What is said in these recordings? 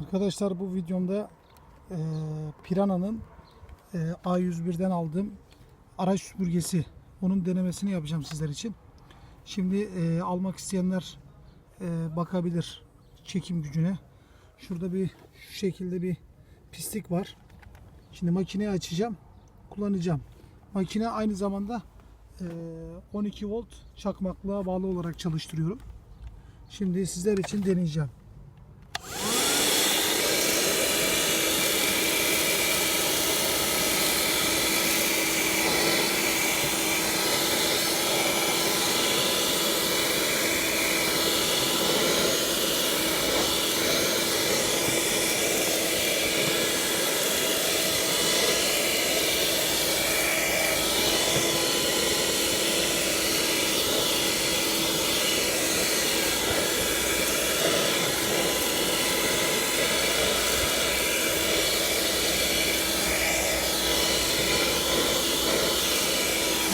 Arkadaşlar bu videomda e, Piranha'nın e, A101'den aldığım araç süpürgesi. Onun denemesini yapacağım sizler için. Şimdi e, almak isteyenler e, bakabilir çekim gücüne. Şurada bir şu şekilde bir pislik var. Şimdi makineyi açacağım. Kullanacağım. Makine aynı zamanda e, 12 volt çakmaklığa bağlı olarak çalıştırıyorum. Şimdi sizler için deneyeceğim.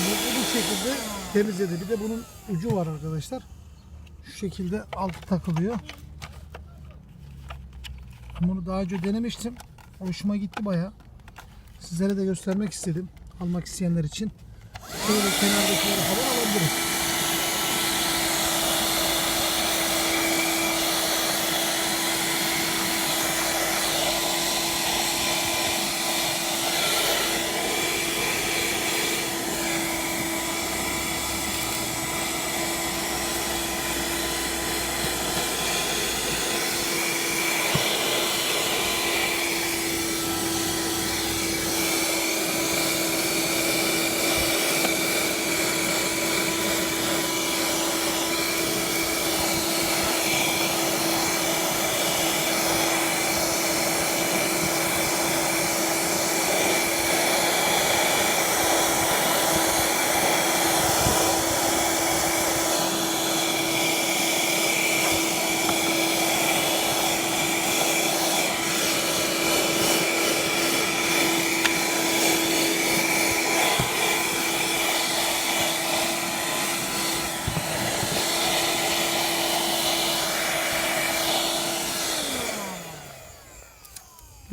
Bu, bu, bu şekilde temizledi. Bir de bunun ucu var arkadaşlar. Şu şekilde altı takılıyor. Bunu daha önce denemiştim. Hoşuma gitti baya. Sizlere de göstermek istedim. Almak isteyenler için. Şöyle kenardakileri falan alabiliriz.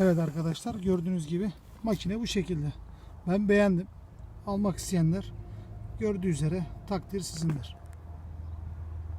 Evet arkadaşlar gördüğünüz gibi makine bu şekilde. Ben beğendim. Almak isteyenler gördüğü üzere takdir sizindir.